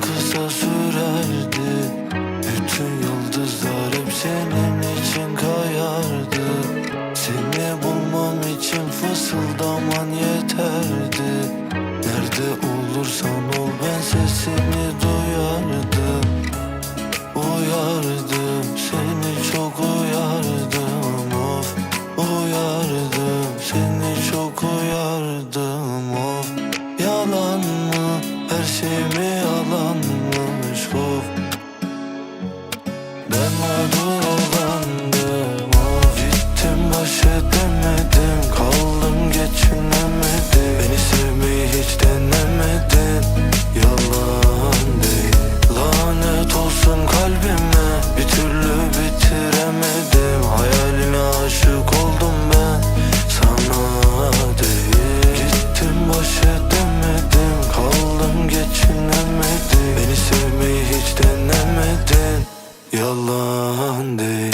kısa sürerdi. Bütün yıldızlar hep senin için kayardı. Seni bulmam için fısıldaman yeterdi. Nerede olursan ol ben sesini duyardım. Uyardım seni çok uyardım. Of Uyardım seni çok uyardım. Of Yalan mı her şey mi Ben mağdur of Gittim baş edemedim. Kaldım geçinemedim. Beni sevmeyi hiç denemedin. Yalan Lanet olsun kalbime Bir türlü bitiremedim. Hayaline aşık oldum ben Sana değil. Gittim baş edemedim. Kaldım geçinemedim Yalan değil